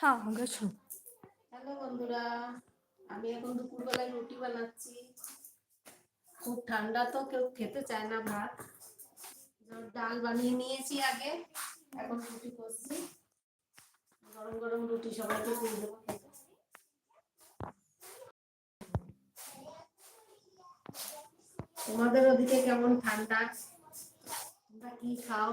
হ্যাঁ গেছো। হ্যালো বন্ধুরা, আমি এখন দুপুরবেলায় রুটি বানাচ্ছি। খুব ঠান্ডা তো, কেউ খেতে চায় না ভাত। ডাল বানিয়ে নিয়েছি আগে, এখন রুটি করছি। গরম গরম রুটি সবাইকে দিয়ে দেবো তোমাদের ওদিকে কেমন ঠান্ডা? তোমরা কি খাও?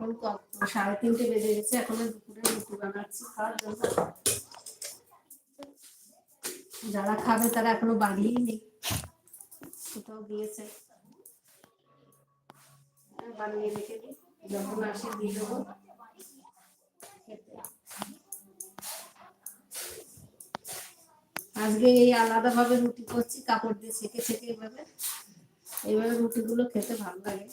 এখন সাড়ে তিনটে বেজে গেছে, এখন দুপুরে রুটি বানাচ্ছি খাওয়ার জন্য। যারা খাবে তারা এখনও বাড়িয়েই নেই, কোথাও দিয়েছে বানিয়ে রেখে দিই। আজকে এই আলাদা ভাবে রুটি করছি, কাপড় দিয়ে ছেঁকে ছেঁকে এইভাবে এইভাবে রুটিগুলো খেতে ভালো লাগে।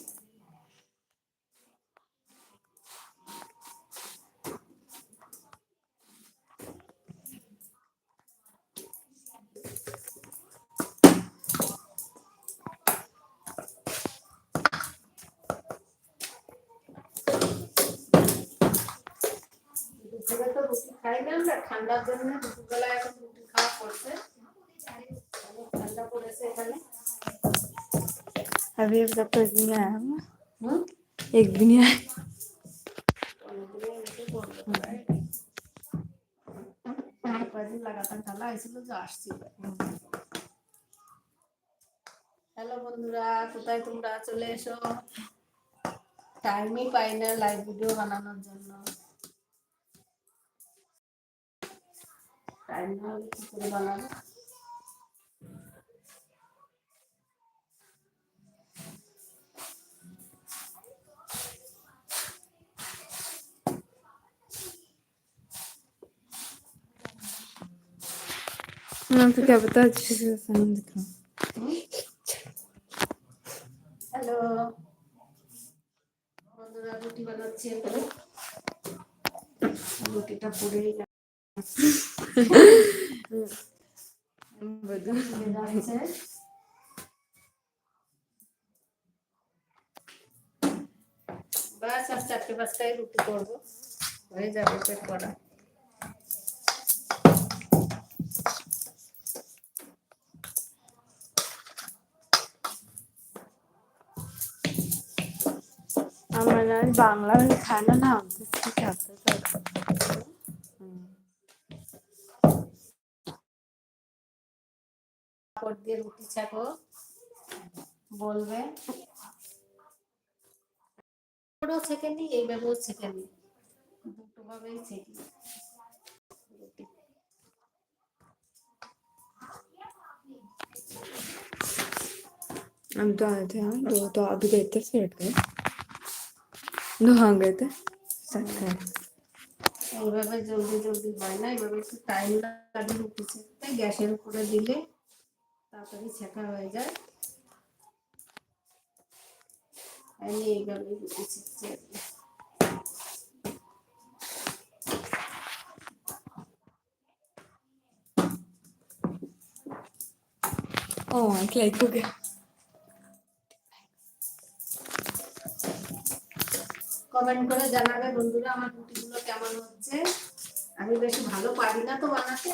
ঠান্ডার জন্য দুপুরবেলা এখন রুটি খাওয়া পড়ছে অনেক ঠান্ডা পড়েছে এখানে अभी अब तक तो एक दिन आया हम হুম एक दिन ही आया অনেকগুলো রুটি করবো কয়েকদিন লাগাতার ঠান্ডা হয়েছিল যে আসছিল হ্যালো বন্ধুরা কোথায় তোমরা চলে এসো টাইমই পাই না লাইভ ভিডিও বানানোর জন্য টাইম না হলে কি করে বানাবো Non ti capita ci sono di hello বন্ধুরা রুটি বানাচ্ছি এখানে রুটিটা পড়েই গেল বাস আর চারটে পাঁচটায় রুটি করব হয়ে যাবে পেট করা আমার বাংলা খানা না ঠিক আছে কাপড় দিয়ে রুটি ছাকো বলবে ওটাও ছেঁকে নি এইভাবেও ছেঁকে নি দুটো ভাবেই ছেঁকি রুটি हम तो आए थे हम दो तो अभी गए थे फिर गए दो हाँ गए थे साथ गए এইভাবে জলদি জলদি হয় না এইভাবে একটু টাইম লাগে রুটি ছেঁকতে গ্যাসের উপরে দিলে তাড়াতাড়ি ছেঁকা হয়ে যায়। আমি এইভাবে কমেন্ট করে জানাবে বন্ধুরা আমার রুটিগুলো কেমন হচ্ছে? আমি বেশি ভালো পারি না তো বানাতে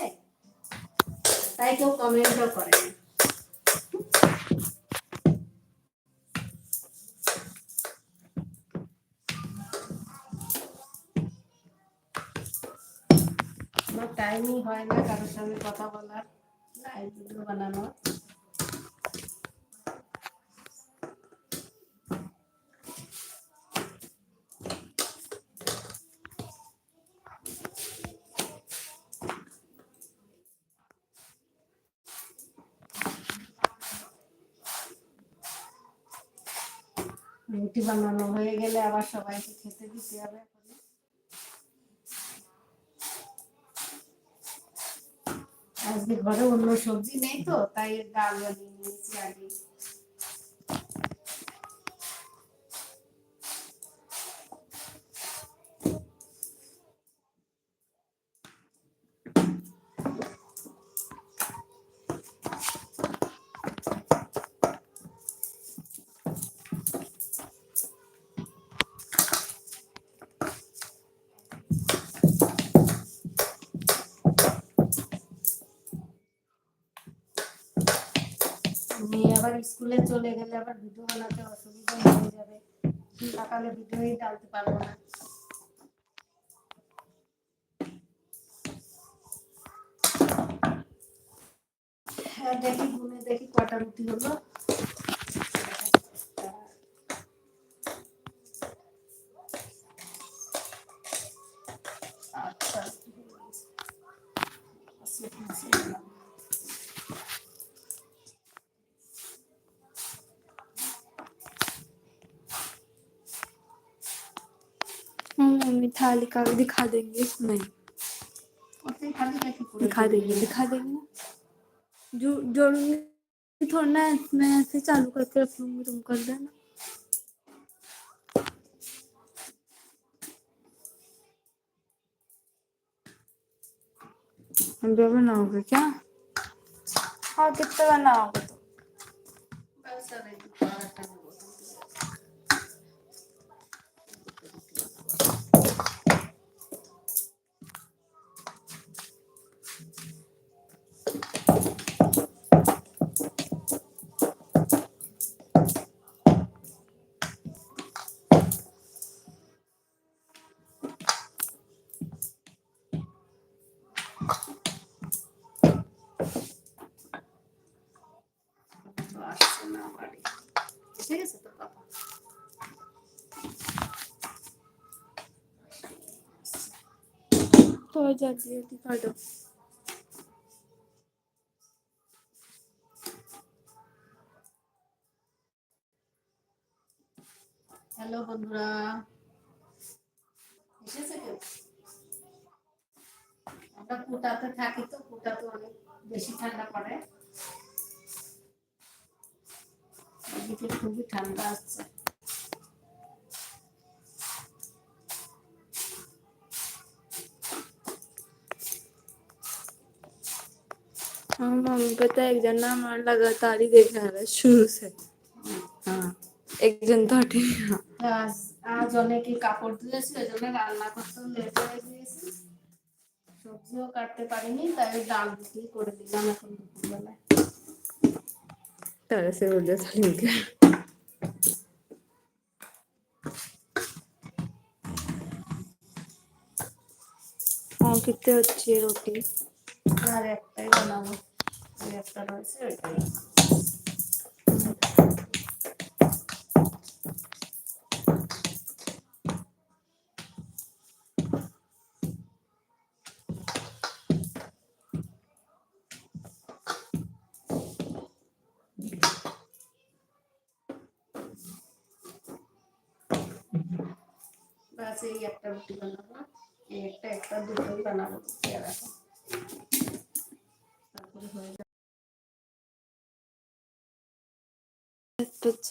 তাই কেউ কমেন্টও করে টাইমই হয় না কারোর সঙ্গে কথা বলার। লাইভ বানানোর। রুটি বানানো হয়ে গেলে আবার সবাইকে খেতে দিতে হবে। আজকে ঘরে অন্য সবজি নেই তো তাই ডাল বানিয়ে নিয়েছি আগে। আবার স্কুলে চলে গেলে আবার ভিডিও বানাতে অসুবিধা হয়ে যাবে। সকালে ভিডিওই ডালতে পারব না। হ্যাঁ দেখি, গুনে দেখি কটা রুটি হলো। खाली दिखा देंगे। नहीं। दिखा देंगे दिखा देंगे। जो जोड़ूँगी थोड़ा ना मैं ऐसे चालू करके रख लूँगी तुम कर देना। बनाओगे क्या? हाँ कितना बनाओगे तो बस अभी। হয়ে যাচ্ছে একটু কাটো হ্যালো বন্ধুরা। এসেছে কেউ? আমরা কুটাতে থাকি তো, কুটাতে অনেক বেশি ঠান্ডা পড়ে। খুবই ঠান্ডা আসছে। मम्मी पता है एक जन ना हमारा लगातार ही देख रहा है शुरू से हाँ एक जन तो हटे नहीं रहा। আজ আজ অনেকে কাপড় তুলেছি ওই জন্য রান্না করতেও লেট হয়ে গিয়েছে সবজিও কাটতে পারিনি তাই ডাল রুটি করে দিলাম এখন দুপুরবেলায় तरह से बोल दिया सलीम के हाँ कितने अच्छी है रोटी আর একটাই বানাবো ওই একটা রয়েছে ওইটাই বাস এই একটা রুটি বানাবো এই একটা একটা দুটোই বানাবো আর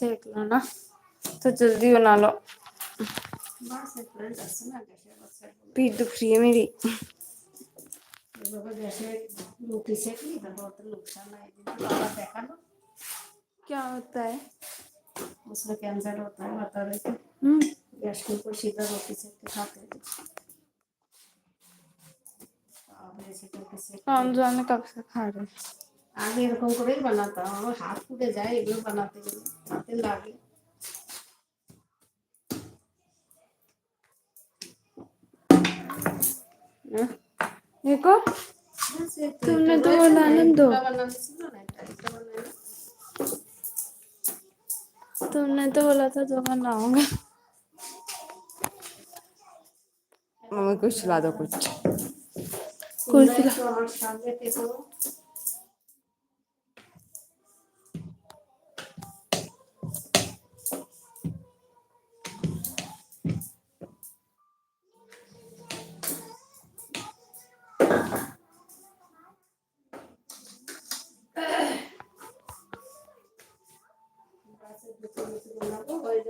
છે लो ना तो जल्दी बना लो। पीठ दुख रही है मेरी। क्या होता है? उसमें कैंसर होता है बता रहे थे गैस के ऊपर सीधा रोटी से के खाते हैं हम जो हमें कब से खा रहे हैं? আগে এরকম করেই বানাতাম আমার হাত ফুটে যায় এগুলো বানাতে গেলে হাতে লাগে हाँ? देखो ব্যাস এই তো तुमने এটা तो রয়েছে না, बनाने এই दो। দুটো বানানো ছিল না, এটা একটা বানানো। तुमने तो बोला था जो बनाऊंगा मम्मी कुछ खिला दो कुछ कुछ তোমরাই खिला হয়ে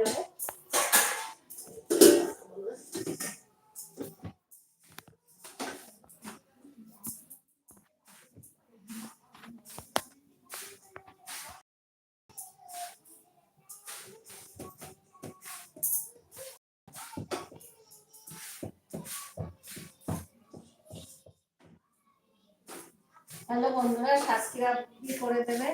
হ্যালো বন্ধুরা সাবস্ক্রাইব করে দেবে।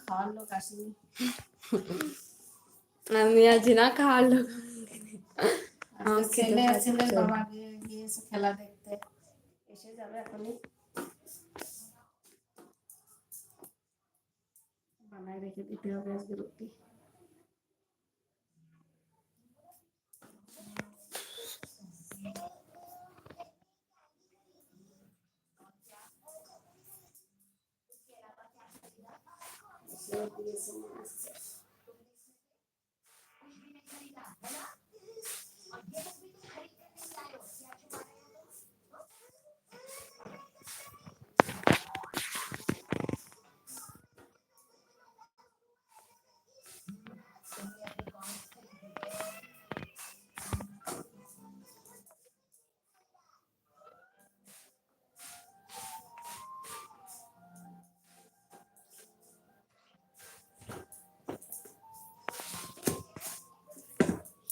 খাওয়ার লোক আসেনি আমি আছি না খাওয়ার লোক ছেলে। ছেলের বাবা গিয়ে গিয়েছে খেলা দেখতে। এসে যাবে এখনই। বানায় রেখে দিতে হবে আজকে রুটি।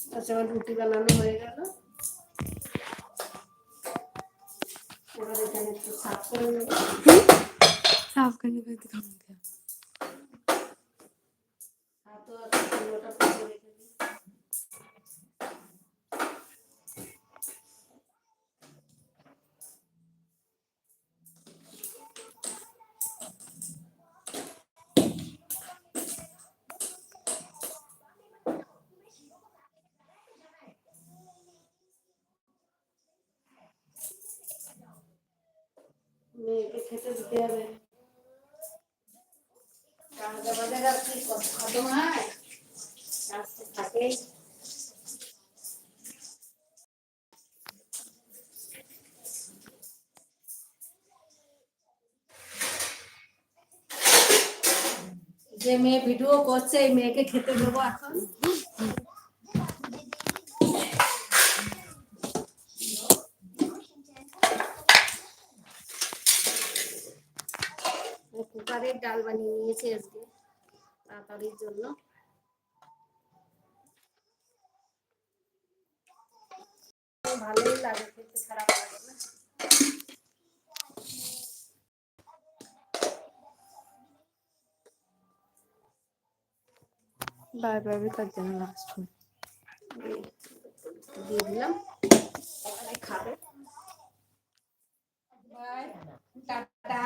আচ্ছা আমার রুটি বানানো হয়ে গেল, এবার এখানে একটু সাফ করে নেব। সাফ করে নিতে মেয়েকে খেতে দিতে হবে কাজ আমাদের আর কি কষ্ট খাটো হয় কাজ তো থাকেই যে মেয়ে ভিডিও করছে এই মেয়েকে খেতে দেবো এখন ডালের ডাল বানিয়ে নিয়েছি আজকে তাড়াতাড়ির জন্য। ভালোই লাগে খেতে খারাপ লাগে না। বাই বাই তার জন্য লাস্ট দিয়ে দিলাম। খাবে। Bye tata.